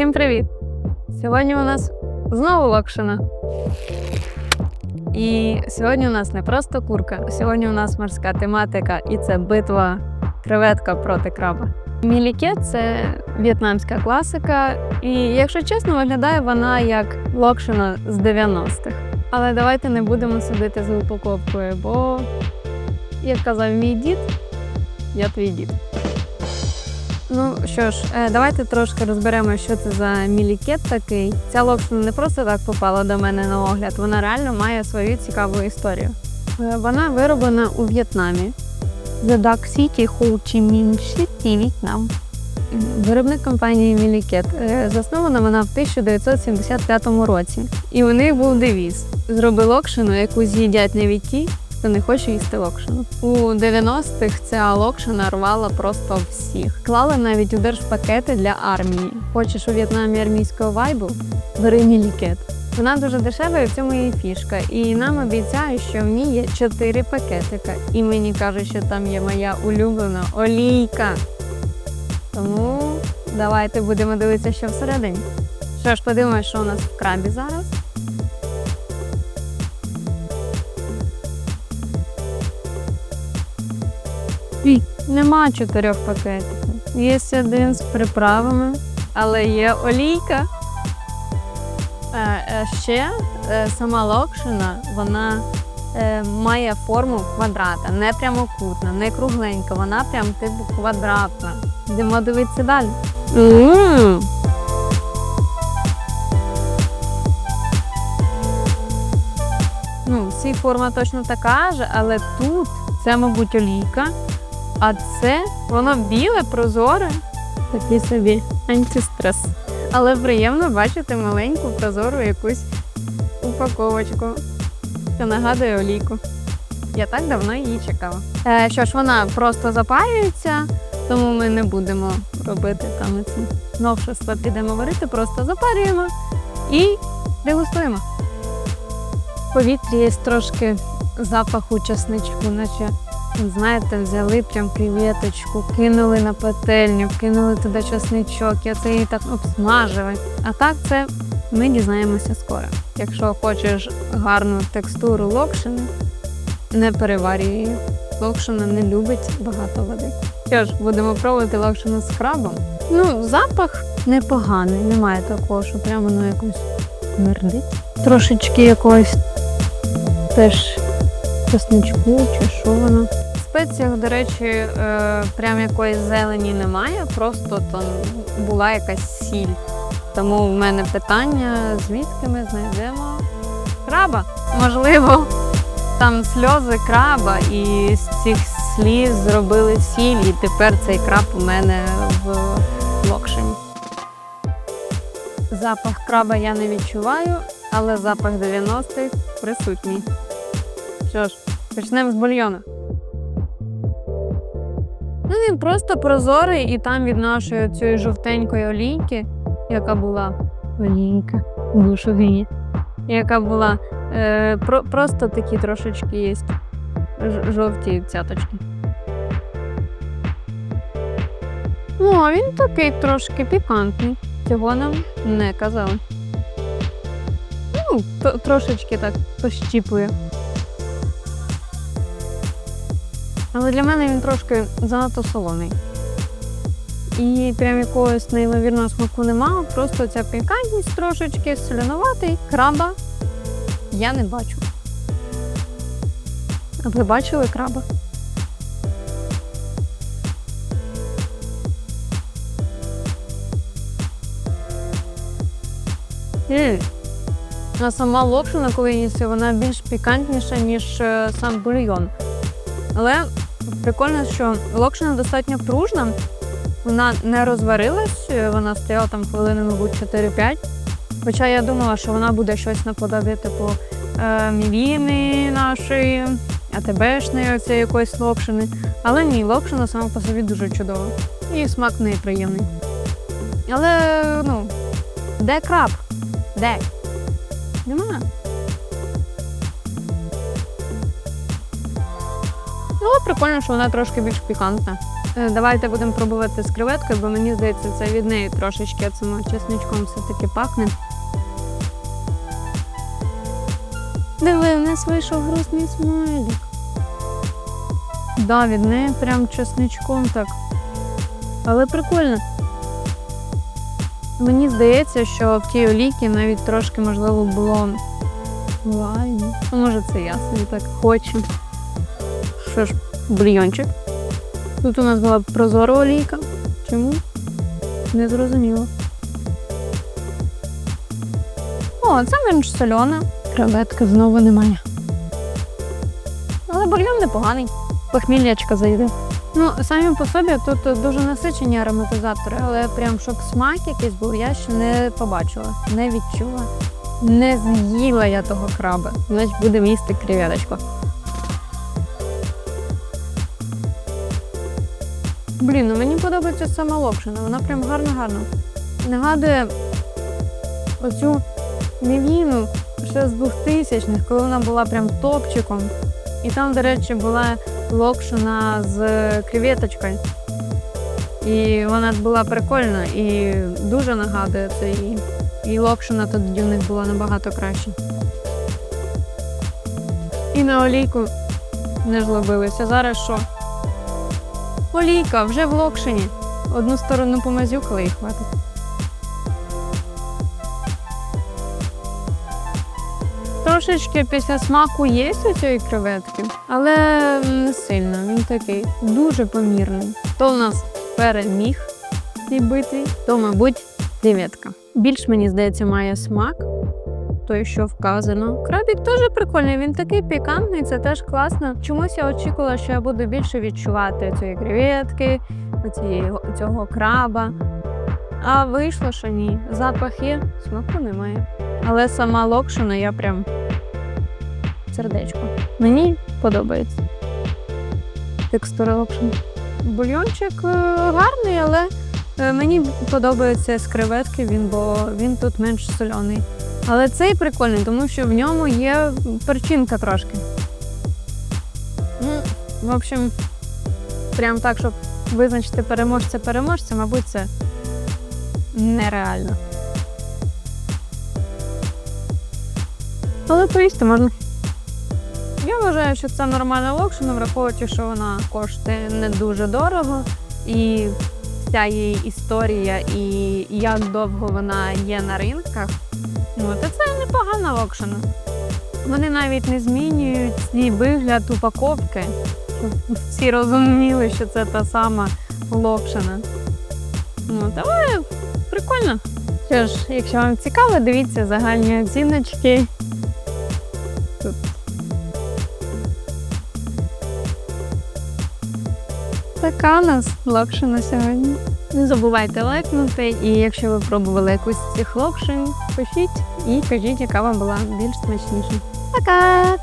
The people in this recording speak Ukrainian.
Всім привіт! Сьогодні у нас знову локшина. І сьогодні у нас не просто курка, сьогодні у нас морська тематика, і це битва креветка проти краба. Міліке це в'єтнамська класика, і, якщо чесно, виглядає вона як локшина з 90-х. Але давайте не будемо судити за упаковкою, бо, як казав мій дід, я твій дід. Ну що ж, е, давайте трошки розберемо, що це за мілікет такий. Ця локшина не просто так попала до мене на огляд, вона реально має свою цікаву історію. Е, Вона вироблена у В'єтнамі. The Duck City, Ho Chi Minh City, В'єтнам. Виробник компанії Мілікет. Е, Заснована вона в 1975 році. І у них був девіз: зроби локшину, яку з'їдять навіть ті, хто не хоче їсти локшину. У 90-х ця локшина рвала просто всіх. Клали навіть у держпакети для армії. Хочеш у В'єтнамі армійського вайбу? Бери мілікет. Вона дуже дешева, і в цьому її фішка. І нам обіцяють, що в ній є 4 пакетика. І мені кажуть, що там є моя улюблена олійка. Тому давайте будемо дивитися, що всередині. Що ж, подивимось, що у нас в крабі зараз. Ій, Нема чотирьох пакетиків. Є один з приправами, але є олійка. Ще е, сама локшина, вона е, має форму квадрата, не прямокутна, не кругленька, вона прям типу квадратна. Йдемо дивитися далі. м Ну, цій форма точно така ж, але тут це, мабуть, олійка. А це воно біле, прозоре. Такий собі антистрес. Але приємно бачити маленьку прозору якусь упаковочку, що нагадує олійку. Я так давно її чекала. Е, що ж, вона просто запарюється, тому ми не будемо робити там ці новшества, підемо варити, просто запарюємо і дегустуємо. В повітрі є трошки запаху часничку, наче Знаєте, взяли прям креветочку, кинули на пательню, кинули туди часничок, і оце її так обсмажили. А так це ми дізнаємося скоро. Якщо хочеш гарну текстуру локшини, не переварюй її. Локшина не любить багато води. Що ж, будемо пробувати локшину з крабом. Ну, запах непоганий, немає такого, що прямо воно якось смердить. Трошечки якогось теж часничку чи що воно. В спеціях, до речі, е, прям якоїсь зелені немає, просто там була якась сіль. Тому в мене питання, звідки ми знайдемо краба. Можливо, там сльози краба, і з цих сліз зробили сіль, і тепер цей краб у мене в локшині. Запах краба я не відчуваю, але запах 90-х присутній. Що ж, почнемо з бульйону. Ну, він просто прозорий, і там від нашої цієї жовтенької олійки, яка була олійка, душові, яка була е, про, просто такі трошечки є жовті цяточки. Ну, а він такий трошки пікантний. Цього нам не казали. Ну, трошечки так пощіпує. Але для мене він трошки занадто солоний. І прям якогось неймовірного смаку нема, просто ця пікантність трошечки соленуватий, краба я не бачу. Ви бачили краба? М. А сама локшина, коли їсти, вона більш пікантніша, ніж е, сам бульйон. Але прикольно, що локшина достатньо пружна, вона не розварилась, е, вона стояла там хвилини, мабуть, 4-5. Хоча я думала, що вона буде щось наподобі, типу е, мівіни нашої, АТБшної оцієї якоїсь локшини. Але ні, локшина сама по собі дуже чудова. І смак неї приємний. Але, ну, де краб? Де? Нема. Ну, прикольно, що вона трошки більш пікантна. Е, Давайте будемо пробувати з креветкою, бо мені здається, це від неї трошечки цим чесничком все-таки пахне. Диви, у нас вийшов грустний смайлик. Да, від неї прям чесничком так. Але прикольно. Мені здається, що в тій олійці навіть трошки можливо було лайну. Ну, може, це я собі так хочу. Що ж, бульйончик. Тут у нас була прозора олійка. Чому? Не зрозуміло. О, це менш сольона. Креветки знову немає. Але бульйон непоганий. Похміллячка зайде. Ну, самі по собі тут дуже насичені ароматизатори, але прям щоб смак якийсь був, я ще не побачила, не відчула. Не з'їла я того краба. Значить, будемо їсти креветочку. Блін, ну мені подобається сама локшина, вона прям гарно-гарно. Нагадує оцю мівіну ще з 2000-х, коли вона була прям топчиком. І там, до речі, була локшина з креветочкою. І вона була прикольна і дуже нагадує це. І, і локшина тоді у них була набагато краще. І на олійку не жлобилися. Зараз що? Олійка вже в локшині. Одну сторону помазюкали і хватить. Трошечки після смаку є у цієї креветки, але не сильно. Він такий дуже помірний. То в нас переміг цій битві, то, мабуть, креветка. Більш мені здається, має смак. Той, що вказано. Крабік теж прикольний, він такий пікантний, це теж класно. Чомусь я очікувала, що я буду більше відчувати цієї креветки, цієї, цього краба. А вийшло, що ні. Запах є, смаку немає. Але сама локшина я прям сердечко. Мені подобається. Текстура локшини. Бульйончик е, гарний, але е, мені подобається з креветки, він, бо він тут менш соляний. Але цей прикольний, тому що в ньому є перчинка трошки. Ну, в общем, прям так, щоб визначити переможця переможця, мабуть, це нереально. Але поїсти можна. Я вважаю, що це нормальна локшина, враховуючи, що вона коштує не дуже дорого. І вся її історія, і як довго вона є на ринках. Ну, це непогана локшина. Вони навіть не змінюють свій вигляд упаковки, всі розуміли, що це та сама локшина. Ну, але прикольно. Що ж, якщо вам цікаво, дивіться загальні оціночки. Тут. Така у нас локшина сьогодні. Не забувайте лайкнути, і якщо ви пробували якусь з цих локшин, пишіть і кажіть, яка вам була більш смачніша. Пока!